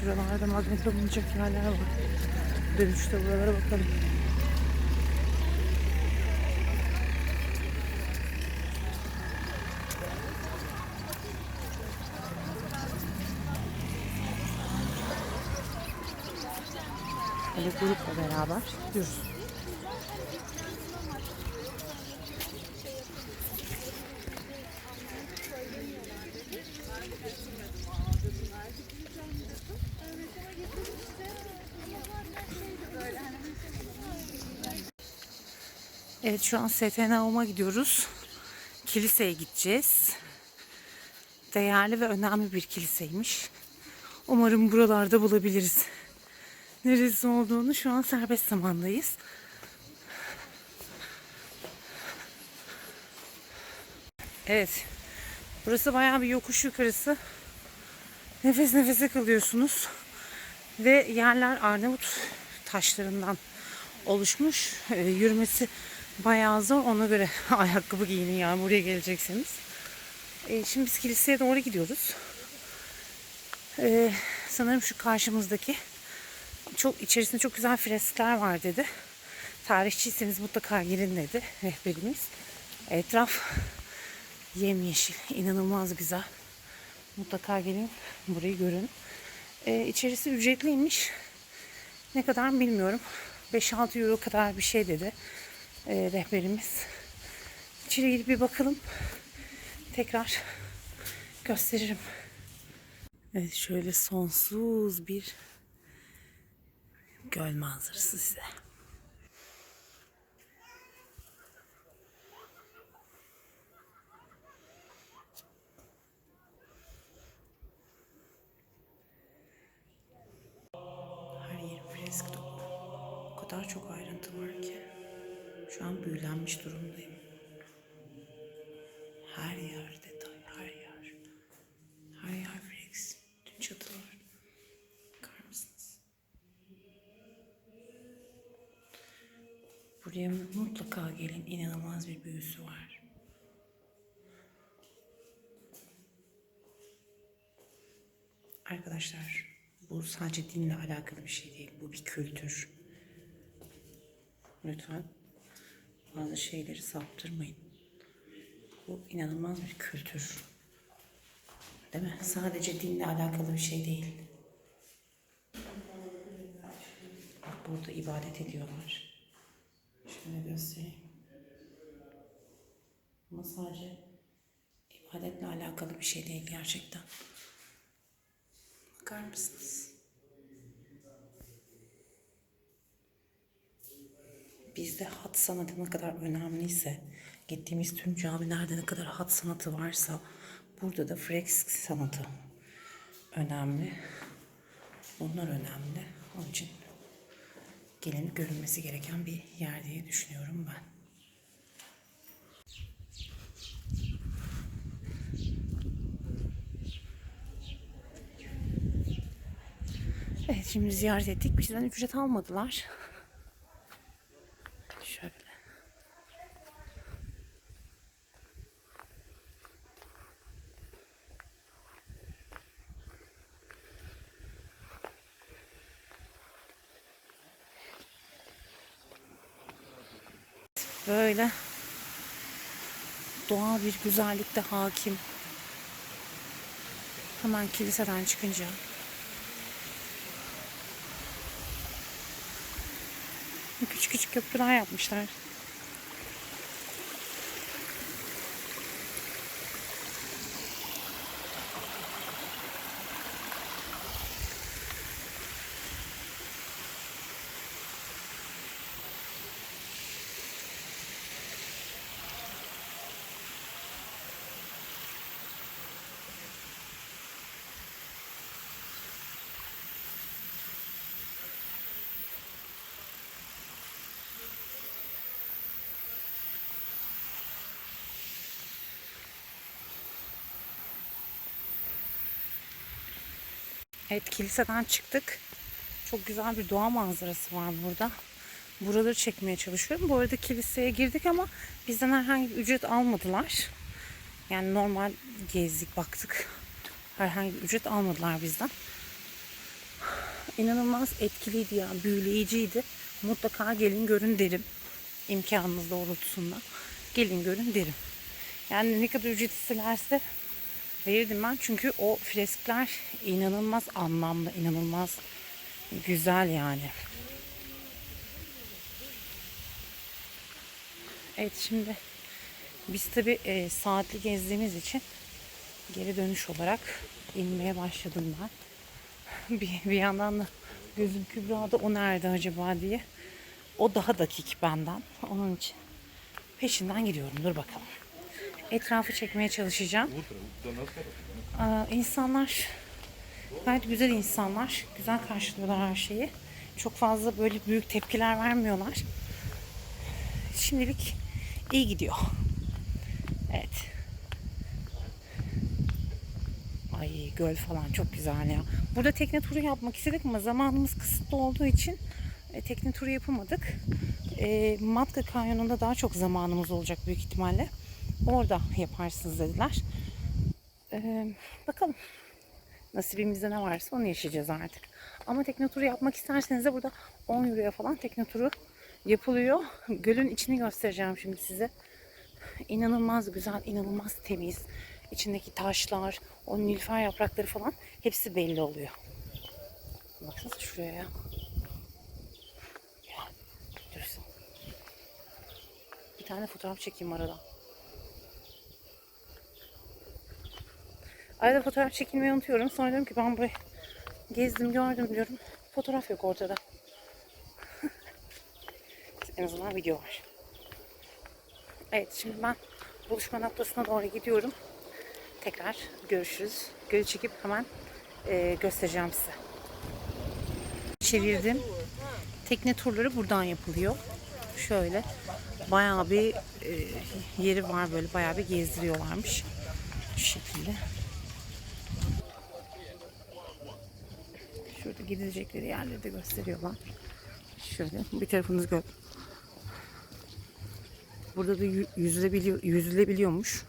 Şuralarda magnet alınacak yerler var. Dönüşte buralara bakalım. Böyle grupla beraber gidiyoruz. Evet şu an STNAOM'a gidiyoruz. Kiliseye gideceğiz. Değerli ve önemli bir kiliseymiş. Umarım buralarda bulabiliriz. Neresi olduğunu şu an serbest zamandayız. Evet. Burası bayağı bir yokuş yukarısı. Nefes nefese kalıyorsunuz. Ve yerler Arnavut taşlarından oluşmuş. Ee, yürümesi bayağı zor. Ona göre ayakkabı giyinin yani buraya gelecekseniz. Ee, şimdi biz kiliseye doğru gidiyoruz. Ee, sanırım şu karşımızdaki çok içerisinde çok güzel freskler var dedi. Tarihçiyseniz mutlaka girin dedi rehberimiz. Etraf yemyeşil, inanılmaz güzel. Mutlaka gelin burayı görün. Ee, içerisi ücretliymiş. Ne kadar bilmiyorum. 5-6 euro kadar bir şey dedi e, rehberimiz. İçeri gidip bir bakalım. Tekrar gösteririm. Evet şöyle sonsuz bir göl manzarası size. Her yeri fresk dolu. O kadar çok ayrıntı var ki. Şu an büyülenmiş durumdayım. Her yer detay, her yer. Her yer fresk. Tüm çatılar. Bakar mısınız? Buraya mutlaka gelin. İnanılmaz bir büyüsü var. Arkadaşlar bu sadece dinle alakalı bir şey değil. Bu bir kültür. Lütfen bazı şeyleri saptırmayın. Bu inanılmaz bir kültür. Değil mi? Sadece dinle alakalı bir şey değil. Bak burada ibadet ediyorlar. Şöyle göstereyim. Ama sadece ibadetle alakalı bir şey değil gerçekten. Bakar mısınız? Bizde hat sanatı ne kadar önemliyse, gittiğimiz tüm camilerde ne kadar hat sanatı varsa, burada da fresk sanatı önemli. Bunlar önemli. Onun için gelin görünmesi gereken bir yer diye düşünüyorum ben. Evet şimdi ziyaret ettik. Bizden ücret almadılar. Şöyle. Böyle doğal bir güzellik de hakim. Hemen kiliseden çıkınca küçük küçük köprüler yapmışlar. Evet kiliseden çıktık. Çok güzel bir doğa manzarası var burada. Buraları çekmeye çalışıyorum. Bu arada kiliseye girdik ama bizden herhangi bir ücret almadılar. Yani normal gezdik baktık. Herhangi bir ücret almadılar bizden. inanılmaz etkiliydi ya, büyüleyiciydi. Mutlaka gelin görün derim. İmkanınız doğrultusunda. Gelin görün derim. Yani ne kadar ücret isterlerse verirdim ben. Çünkü o freskler inanılmaz anlamlı, inanılmaz güzel yani. Evet şimdi biz tabi saatli gezdiğimiz için geri dönüş olarak inmeye başladım ben. Bir, bir yandan da gözüm Kübra'da o nerede acaba diye. O daha dakik benden. Onun için peşinden gidiyorum. Dur bakalım. Etrafı çekmeye çalışacağım. Aa, insanlar gayet güzel insanlar. Güzel karşılıyorlar her şeyi. Çok fazla böyle büyük tepkiler vermiyorlar. Şimdilik iyi gidiyor. Evet. Ay göl falan çok güzel ya. Burada tekne turu yapmak istedik ama zamanımız kısıtlı olduğu için e, tekne turu yapamadık. E, Matka Kanyonu'nda daha çok zamanımız olacak büyük ihtimalle. Orada yaparsınız dediler. E, bakalım. Nasibimizde ne varsa onu yaşayacağız artık. Ama tekne turu yapmak isterseniz de burada 10 euroya falan tekne turu yapılıyor. Gölün içini göstereceğim şimdi size. İnanılmaz güzel, inanılmaz temiz. İçindeki taşlar, o nilüfer yaprakları falan hepsi belli oluyor. Baksana şuraya ya. Bir tane fotoğraf çekeyim arada. Arada fotoğraf çekilmeyi unutuyorum. Sonra diyorum ki ben burayı gezdim gördüm diyorum. Fotoğraf yok ortada. en azından video var. Evet şimdi ben buluşma noktasına doğru gidiyorum. Tekrar görüşürüz. Gölü çekip hemen e, göstereceğim size. Çevirdim. Tekne turları buradan yapılıyor. Şöyle bayağı bir e, yeri var böyle bayağı bir gezdiriyorlarmış. Şu şekilde. Gidilecekleri yerleri de gösteriyorlar. Şöyle bir tarafınız göl. Burada da yü- yüzülebiliyor, yüzülebiliyormuş.